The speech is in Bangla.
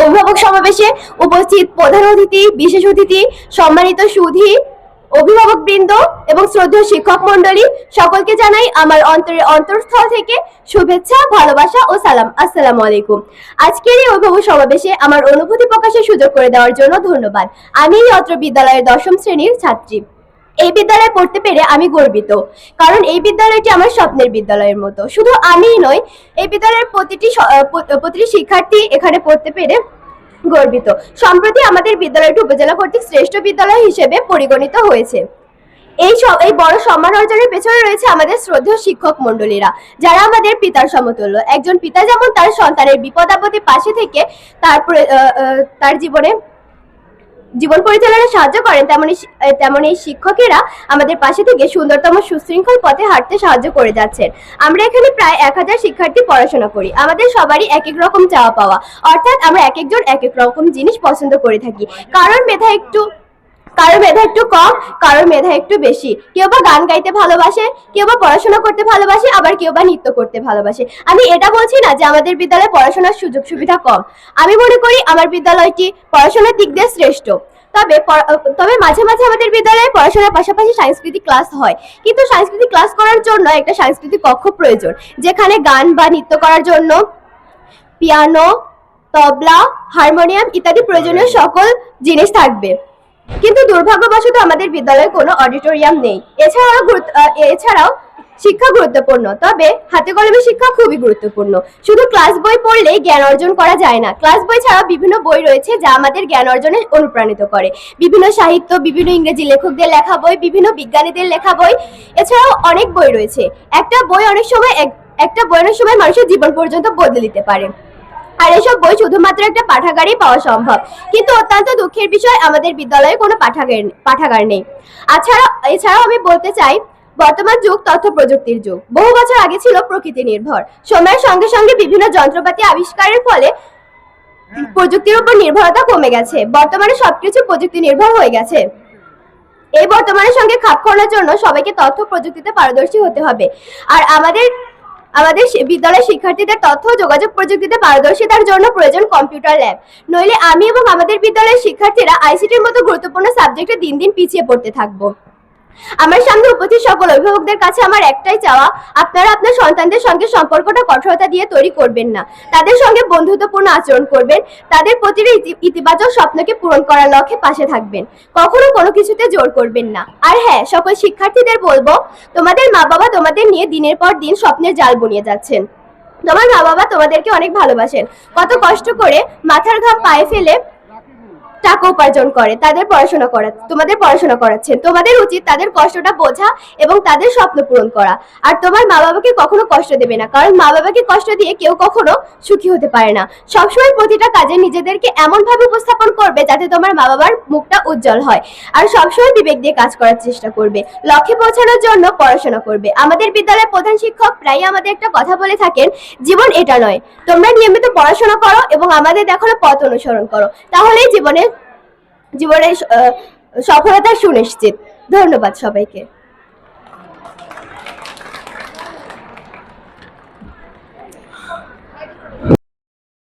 অভিভাবক সমাবেশে উপস্থিত প্রধান অতিথি, বিশেষ অতিথি, সম্মানিত সুধী অভিভাবক বৃন্দ এবং শ্রদ্ধেয় শিক্ষক মন্ডলী সকলকে জানাই আমার অন্তরের অন্তরস্থল থেকে শুভেচ্ছা, ভালোবাসা ও সালাম। আসসালামু আলাইকুম। আজকের এই অভিভাবক সমাবেশে আমার অনুভূতি প্রকাশের সুযোগ করে দেওয়ার জন্য ধন্যবাদ। আমি এই অত্র বিদ্যালয়ের দশম শ্রেণির ছাত্রী। এই বিদ্যালয়ে পড়তে পেরে আমি গর্বিত। কারণ এই বিদ্যালয়টি আমার স্বপ্নের বিদ্যালয়ের মতো। শুধু আমিই নয় এই বিদ্যালয়ের প্রতিটি প্রতিটি শিক্ষার্থী এখানে পড়তে পেরে গর্বিত। সম্প্রতি আমাদের বিদ্যালয়টি উপজেলা কর্তৃক শ্রেষ্ঠ বিদ্যালয় হিসেবে পরিগণিত হয়েছে। এই এই বড় সম্মান অর্জনের পেছনে রয়েছে আমাদের শ্রদ্ধেয় শিক্ষক মণ্ডলীরা যারা আমাদের পিতার সমতুল্য। একজন পিতা যেমন তার সন্তানের বিপদ আপদে পাশে থেকে আহ, তার জীবনে জীবন পরিচালনায় সাহায্য করেন, তেমনি তেমন শিক্ষকেরা আমাদের পাশে থেকে সুন্দরতম সুশৃঙ্খল পথে হাঁটতে সাহায্য করে যাচ্ছেন। আমরা এখানে প্রায় এক হাজার শিক্ষার্থী পড়াশোনা করি। আমাদের সবারই এক এক রকম চাওয়া পাওয়া। অর্থাৎ আমরা এক একজন এক এক রকম জিনিস পছন্দ করে থাকি। কারণ মেধা একটু কারোর মেধা একটু কম, কারোর মেধা একটু বেশি। কেউ বা গান গাইতে ভালোবাসে, কেউ বা পড়াশোনা করতে ভালোবাসে, আবার কেউ বা নৃত্য করতে ভালোবাসে। আমি এটা বলছি না যে আমাদের বিদ্যালয়ে পড়াশোনার সুযোগ সুবিধা কম। আমি মনে করি আমার বিদ্যালয়টি পড়াশোনার দিক দিয়ে শ্রেষ্ঠ। তবে তবে মাঝে মাঝে আমাদের বিদ্যালয়ে পড়াশোনার পাশাপাশি সাংস্কৃতিক ক্লাস হয়। কিন্তু সাংস্কৃতিক ক্লাস করার জন্য একটা সাংস্কৃতিক কক্ষ প্রয়োজন, যেখানে গান বা নৃত্য করার জন্য পিয়ানো, তবলা, হারমোনিয়াম ইত্যাদি প্রয়োজনীয় সকল জিনিস থাকবে। কিন্তু দুর্ভাগ্যবশত আমাদের বিদ্যালয়ে কোনো অডিটোরিয়াম নেই। এছাড়াও এছাড়াও শিক্ষা গুরুত্বপূর্ণ, তবে হাতে কলমে শিক্ষা খুবই গুরুত্বপূর্ণ। শুধু ক্লাস বই পড়লেই জ্ঞান অর্জন করা যায় না। ক্লাস বই ছাড়াও বিভিন্ন বই রয়েছে যা আমাদের জ্ঞান অর্জনে অনুপ্রাণিত করে। বিভিন্ন সাহিত্য, বিভিন্ন ইংরেজি লেখকদের লেখা বই, বিভিন্ন বিজ্ঞানীদের লেখা বই, এছাড়াও অনেক বই রয়েছে। একটা বই অনেক সময় এক- একটা বই অনেক সময় মানুষের জীবন পর্যন্ত বদলে দিতে পারে। আর এসব বই শুধুমাত্র একটা পাঠাগারেই পাওয়া সম্ভব। কিন্তু অত্যন্ত দুঃখের বিষয়, আমাদের বিদ্যালয়ে কোনো পাঠাগার পাঠাগার নেই। এছাড়া এছাড়াও আমি বলতে চাই, বর্তমান যুগ তথ্য প্রযুক্তির যুগ। বহু বছর আগে ছিল প্রকৃতি নির্ভর। সময়ের সঙ্গে সঙ্গে বিভিন্ন যন্ত্রপাতি আবিষ্কারের ফলে প্রযুক্তির উপর নির্ভরতা কমে গেছে। বর্তমানে সবকিছু প্রযুক্তি নির্ভর হয়ে গেছে। এই বর্তমানের সঙ্গে খাপ খাওয়ানোর জন্য সবাইকে তথ্য প্রযুক্তিতে পারদর্শী হতে হবে। আর আমাদের আমাদের বিদ্যালয়ের শিক্ষার্থীদের তথ্য যোগাযোগ প্রযুক্তিতে পারদর্শিতার জন্য প্রয়োজন কম্পিউটার ল্যাব। নইলে আমি এবং আমাদের বিদ্যালয়ের শিক্ষার্থীরা আইসিটির মতো গুরুত্বপূর্ণ সাবজেক্টে দিন দিন পিছিয়ে পড়তে থাকব। আমার সামনে উপস্থিত সকল অভিভাবকদের কাছে আমার একটাই চাওয়া, আপনারা আপনার সন্তানদের সঙ্গে সম্পর্কটা, কঠোরতা দিয়ে তৈরি করবেন না। তাদের সঙ্গে বন্ধুত্বপূর্ণ আচরণ করবেন। তাদের প্রতিটি ইতি- ইতিবাচক স্বপ্নকে পূরণ করার লক্ষ্যে পাশে থাকবেন। কখনো কোনো কিছুতে জোর করবেন না। আর হ্যাঁ সকল শিক্ষার্থীদের বলব, তোমাদের মা বাবা তোমাদের নিয়ে দিনের পর দিন স্বপ্নের জাল বুনিয়ে যাচ্ছেন। তোমার মা বাবা তোমাদেরকে অনেক ভালোবাসেন। কত কষ্ট করে মাথার ঘাম পায়ে ফেলে টাকা উপার্জন করে, তাদের পড়াশোনা করা তোমাদের পড়াশোনা করাচ্ছেন তোমাদের উচিত তাদের কষ্টটা বোঝা এবং তাদের স্বপ্ন পূরণ করা। আর তোমার মা বাবাকে কখনো কষ্ট দেবে না, কারণ মা বাবাকে কষ্ট দিয়ে কেউ কখনো সুখী হতে পারে না। সবসময় প্রতিটা কাজে নিজেদেরকে এমন ভাবে উপস্থাপন করবে যাতে তোমার মা বাবার মুখটা উজ্জ্বল হয়। আর সবসময় বিবেক দিয়ে কাজ করার চেষ্টা করবে। লক্ষ্যে পৌঁছানোর জন্য পড়াশোনা করবে। আমাদের বিদ্যালয়ের প্রধান শিক্ষক প্রায়ই আমাদের একটা কথা বলে থাকেন, জীবন এটা নয়। তোমরা নিয়মিত পড়াশোনা করো এবং আমাদের দেখানো পথ অনুসরণ করো। তাহলেই জীবনে জীবনের আহ, সফলতা সুনিশ্চিত। ধন্যবাদ সবাইকে।